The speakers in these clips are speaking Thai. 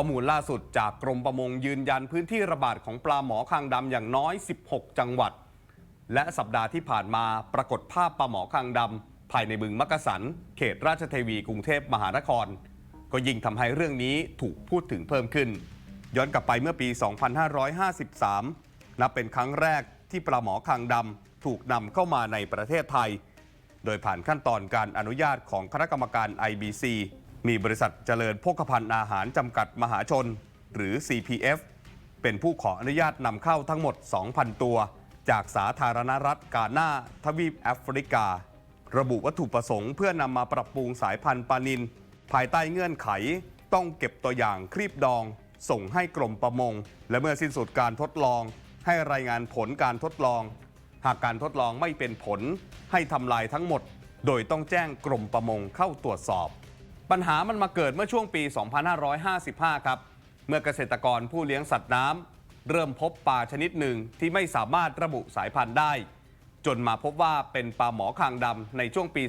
ข้อมูลล่าสุดจากกรมประมงยืนยันพื้นที่ระบาดของปลาหมอคางดำอย่างน้อย 16 จังหวัด และสัปดาห์ที่ผ่านมาปรากฏภาพปลาหมอคางดำภายในบึงมักกะสัน เขตราชเทวีกรุงเทพมหานคร ก็ยิ่งทำให้เรื่องนี้ถูกพูดถึงเพิ่มขึ้น ย้อนกลับไปเมื่อปี 2553 นับเป็นครั้งแรกที่ปลาหมอคางดำถูกนำเข้ามาในประเทศไทย โดยผ่านขั้นตอนการอนุญาตของคณะกรรมการ IBC มีบริษัทเจริญโภคภัณฑ์อาหารจำกัดมหาชน หรือ CPF เป็นผู้ขออนุญาตนำเข้าทั้งหมด 2,000 ตัว จากสาธารณรัฐกาหน้าทวีปแอฟริกา ระบุวัตถุประสงค์เพื่อนำมาปรับปรุงสายพันธุ์ปลานิน ภายใต้เงื่อนไข ต้องเก็บตัวอย่างครีบดอง ส่งให้กรมประมง และเมื่อสิ้นสุดการทดลอง ให้รายงานผลการทดลอง หากการทดลองไม่เป็นผล ให้ทำลายทั้งหมด โดยต้องแจ้งกรมประมงเข้าตรวจสอบ ปัญหามันมาเกิดเมื่อช่วงปี 2555 ครับ เมื่อเกษตรกรผู้เลี้ยงสัตว์น้ำเริ่มพบปลาชนิดหนึ่งที่ไม่สามารถระบุสายพันธุ์ได้ จนมาพบว่าเป็นปลาหมอคางดำในช่วงปี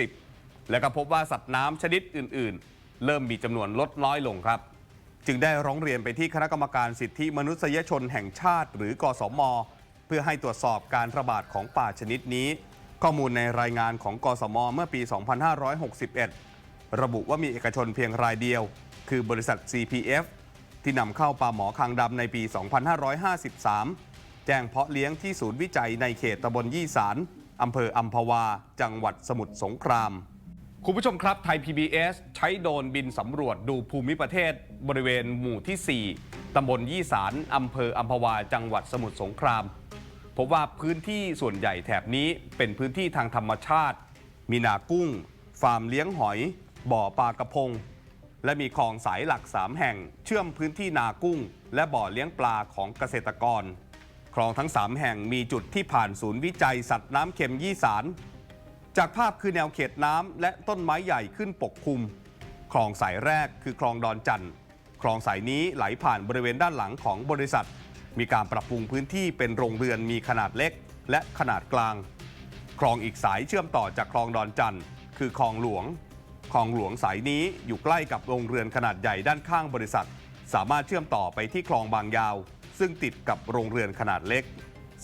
2560 และก็พบว่าสัตว์น้ำชนิดอื่น ๆ เริ่มมีจำนวนลดน้อยลงครับ จึงได้ร้องเรียนไปที่คณะกรรมการสิทธิมนุษยชนแห่งชาติ หรือกสม เพื่อให้ตรวจสอบการระบาดของป่าชนิดนี้ ข้อมูลในรายงานของกสม เมื่อปี 2561 ระบุว่ามีเอกชนเพียงรายเดียว คือบริษัท CPF ที่นำเข้าปลาหมอคางดำในปี 2553 แจ้งเพาะเลี้ยงที่ศูนย์วิจัยในเขตตำบลยี่สารอำเภออัมพวา จังหวัดสมุทรสงคราม คุณผู้ชมครับไทย PBS ใช้โดรนบินสำรวจดูภูมิประเทศ บริเวณหมู่ที่ 4ตำบลยี่สารอำเภออัมพวา จังหวัดสมุทรสงครามพบว่าพื้นที่ส่วนใหญ่แถบนี้เป็นพื้นที่ทางธรรมชาติ มีนากุ้ง ฟาร์มเลี้ยงหอย บ่อปลากระพง และมีคลองสายหลัก 3 แห่ง เชื่อมพื้นที่นากุ้ง และบ่อเลี้ยงปลาของเกษตรกร คลองทั้ง 3 แห่งมีจุดที่ผ่านศูนย์วิจัยสัตว์น้ำเค็มยี่สาร จากภาพคือแนวเขตน้ำและต้นไม้ใหญ่ขึ้นปกคลุม คลองสายแรกคือคลองดอนจันทร์คลองสายนี้ไหลผ่านบริเวณด้านหลังของบริษัท มีการปรับปรุงพื้นที่เป็นโรงเรือนมีขนาดเล็ก และขนาดกลาง คลองอีกสายเชื่อมต่อจากคลองดอนจันทร์คือคลองหลวง คลองหลวงสายนี้อยู่ใกล้กับโรงเรือนขนาดใหญ่ด้านข้างบริษัท สามารถเชื่อมต่อไปที่คลองบางยาว ซึ่งติดกับโรงเรือนขนาดเล็ก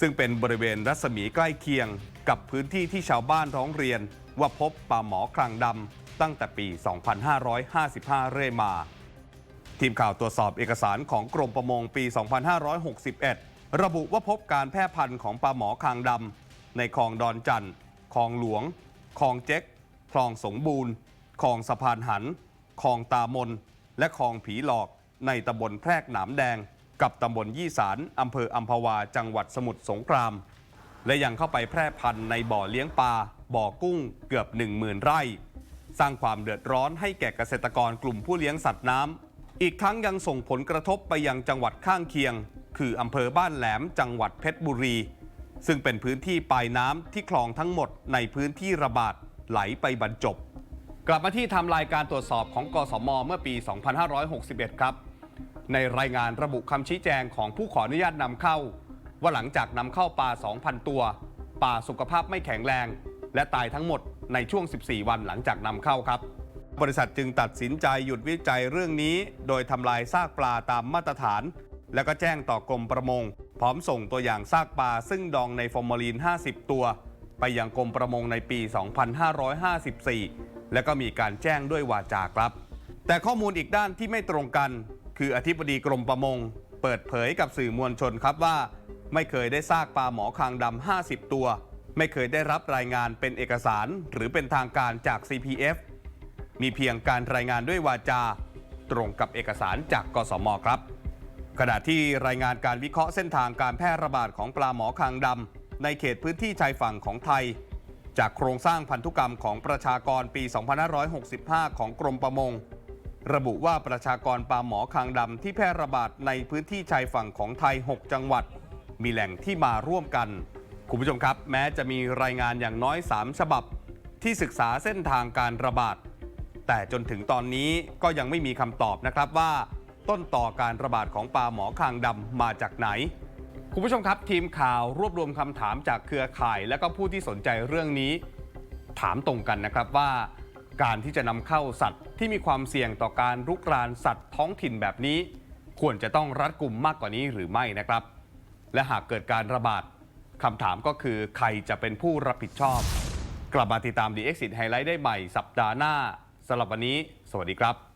ซึ่งเป็นบริเวณรัศมีใกล้เคียง กับพื้นที่ที่ชาวบ้านร้องเรียน ว่าพบปลาหมอคลังดำตั้งแต่ปี 2555 เรื่อยมา ทีมข่าวตรวจสอบเอกสารของกรมประมงปี 2561 ระบุว่าพบการแพร่พันธุ์ของปลาหมอคางดำในคลองดอนจันทร์คลองหลวง คลองเจ๊กคลองสงบูรณ์ คลองสะพานหันคลองตามน และคลองผีหลอกในตำบลแพรกหนามแดง กับตำบลยี่สารอำเภออัมพวา จังหวัดสมุทรสงคราม และยังเข้าไปแพร่พันธุ์ในบ่อเลี้ยงปลาบ่อกุ้งเกือบ 10,000 ไร่ สร้างความเดือดร้อนให้แก่เกษตรกรกลุ่มผู้เลี้ยงสัตว์น้ำอีกทั้งยังส่งผลกระทบไปยังจังหวัดข้างเคียง คืออำเภอบ้านแหลมจังหวัดเพชรบุรี ซึ่งเป็นพื้นที่ปลายน้ำที่คลองทั้งหมดในพื้นที่ระบาดไหลไปบรรจบ กลับมาที่ทำลายการตรวจสอบของกสมเมื่อปี 2561 ครับ ในรายงานระบุคำชี้แจงของผู้ขออนุญาตนำเข้า ว่าหลังจากนำเข้าปลา 2,000 ตัวปลาสุขภาพไม่แข็งแรง และตายทั้งหมดในช่วง 14 วันหลังจากนำเข้าครับ บริษัทจึงตัดสินใจหยุดวิจัยเรื่องนี้ โดยทำลายซากปลาตามมาตรฐาน แล้วก็แจ้งต่อกรมประมง พร้อมส่งตัวอย่างซากปลาซึ่งดองในฟอร์มาลีน 50 ตัว ไปยังกรมประมงในปี 2554 และก็มีการแจ้งด้วยวาจาครับ แต่ข้อมูลอีกด้านที่ไม่ตรงกัน คืออธิบดีกรมประมง เปิดเผยกับสื่อมวลชนครับว่า ไม่เคยได้ซากปลาหมอคางดำ 50 ตัว ไม่เคยได้รับรายงานเป็นเอกสาร หรือเป็นทางการจาก CPF มีเพียงการรายงานด้วยวาจา ตรงกับเอกสารจากกสมครับขณะที่รายงานการวิเคราะห์เส้นทางการแพร่ระบาดของปลาหมอคางดำ ในเขตพื้นที่ชายฝั่งของไทย จากโครงสร้างพันธุกรรมของประชากรปี 2565 ของกรมประมง ระบุว่าประชากรปลาหมอคางดำที่แพร่ระบาดในพื้นที่ชายฝั่งของไทย 6 จังหวัด มีแหล่งที่มาร่วมกัน คุณผู้ชมครับ แม้จะมีรายงานอย่างน้อย 3 ฉบับ ที่ศึกษาเส้นทางการระบาด แต่จนถึงตอนนี้ก็ยังไม่มีคำตอบนะครับว่า ต้นต่อการระบาดของปลาหมอคางดำมาจากไหน คุณผู้ชมครับ ทีมข่าวรวบรวมคำถามจากเครือข่าย และก็ผู้ที่สนใจเรื่องนี้ ถามตรงกันนะครับว่า การที่จะนำเข้าสัตว์ที่มีความเสี่ยงต่อการรุกรานสัตว์ท้องถิ่นแบบนี้ ควรจะต้องรัดกุมมากกว่านี้หรือไม่นะครับ และหากเกิดการระบาดคำถามก็คือใครจะเป็นผู้รับผิดชอบ กลับมาติดตาม The Exit Highlight ได้ใหม่สัปดาห์หน้าสำหรับวันนี้ สวัสดีครับ